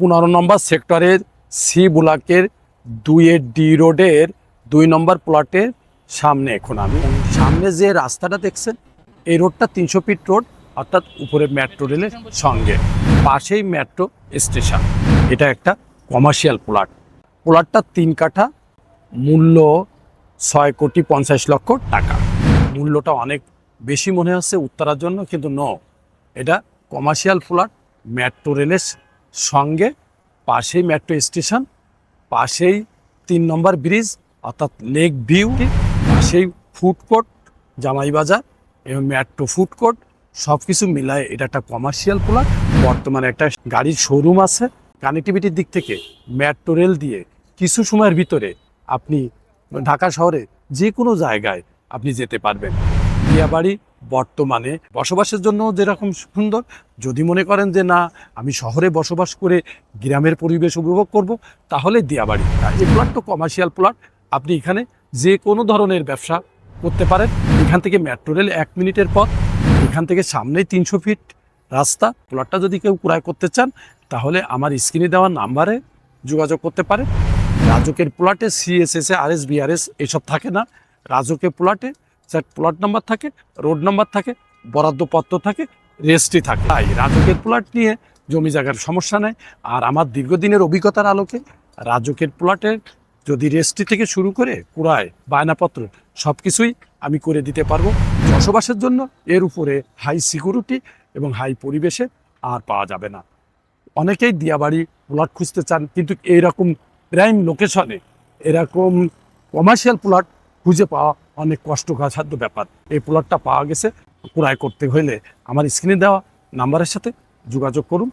পনেরো নম্বর সেক্টরের সি ব্লকের দুইয়ের ডি রোডের দুই নম্বর প্লটের সামনে এখন আমি। সামনে যে রাস্তাটা দেখছেন, এই রোডটা তিনশো ফিট রোড, অর্থাৎ উপরে মেট্রো রেলের সঙ্গে। পাশেই মেট্রো স্টেশন। এটা একটা কমার্শিয়াল প্লট। প্লটটা তিন কাঠা, মূল্য ছয় কোটি পঞ্চাশ লক্ষ টাকা। মূল্যটা অনেক বেশি মনে হচ্ছে উত্তরার জন্য, কিন্তু ন এটা কমার্শিয়াল প্লট, মেট্রো রেলের সঙ্গে পাশেই মেট্রো স্টেশন পাশেই তিন নম্বর ব্রিজ অর্থাৎ লেক ভিউ পাশেই ফুড কোর্ট জামাই বাজার এবং মেট্রো ফুড কোর্ট সব কিছু মিলায় এটা একটা কমার্শিয়াল প্লট বর্তমানে একটা গাড়ির শোরুম আছে। কানেক্টিভিটির দিক থেকে মেট্রো রেল দিয়ে কিছু সময়ের ভিতরে আপনি ঢাকা শহরে যে কোনো জায়গায় আপনি যেতে পারবেন। দিয়াবাড়ি বর্তমানে বসবাসের জন্য যেরকম সুন্দর, যদি মনে করেন যে না, আমি শহরে বসবাস করে গ্রামের পরিবেশ উপভোগ করব, তাহলে দিয়াবাড়ি। এই প্লট তো কমার্শিয়াল প্লট আপনি এখানে যে কোনো ধরনের ব্যবসা করতে পারেন। এখান থেকে মেট্রো রেল এক মিনিটের পথ, এখান থেকে সামনেই তিনশো ফিট রাস্তা। প্লটটা যদি কেউ ক্রয় করতে চান, তাহলে আমার স্ক্রিনে দেওয়া নাম্বারে যোগাযোগ করতে পারে রাজকের প্লটে সিএসএস আর এস বিআরএস এসব থাকে না। রাজকের প্লটে স্যার প্লট নাম্বার থাকে রোড নাম্বার থাকে বরাদ্দপত্র থাকে রেস্টই থাকে। তাই রাজকের প্লট নিয়ে জমি জায়গার সমস্যা নেই। আর আমার দীর্ঘদিনের অভিজ্ঞতার আলোকে রাজকের প্লটের যদি রেস্ট্রি থেকে শুরু করে কুড়ায়, বায়নাপত্র সব কিছুই আমি করে দিতে পারব। বসবাসের জন্য এর উপরে হাই সিকিউরিটি এবং হাই পরিবেশে আর পাওয়া যাবে না। অনেকেই দিয়াবাড়ি প্লট খুঁজতে চান, কিন্তু এইরকম প্রাইম লোকেশনে এরকম কমার্শিয়াল প্লট খুঁজে পাওয়া অনেক কষ্টসাধ্য ব্যাপার। এই প্লটটা পাওয়া গেছে, ক্রয় করতে হইলে আমার স্ক্রিনে দেওয়া নাম্বারের সাথে যোগাযোগ করুন।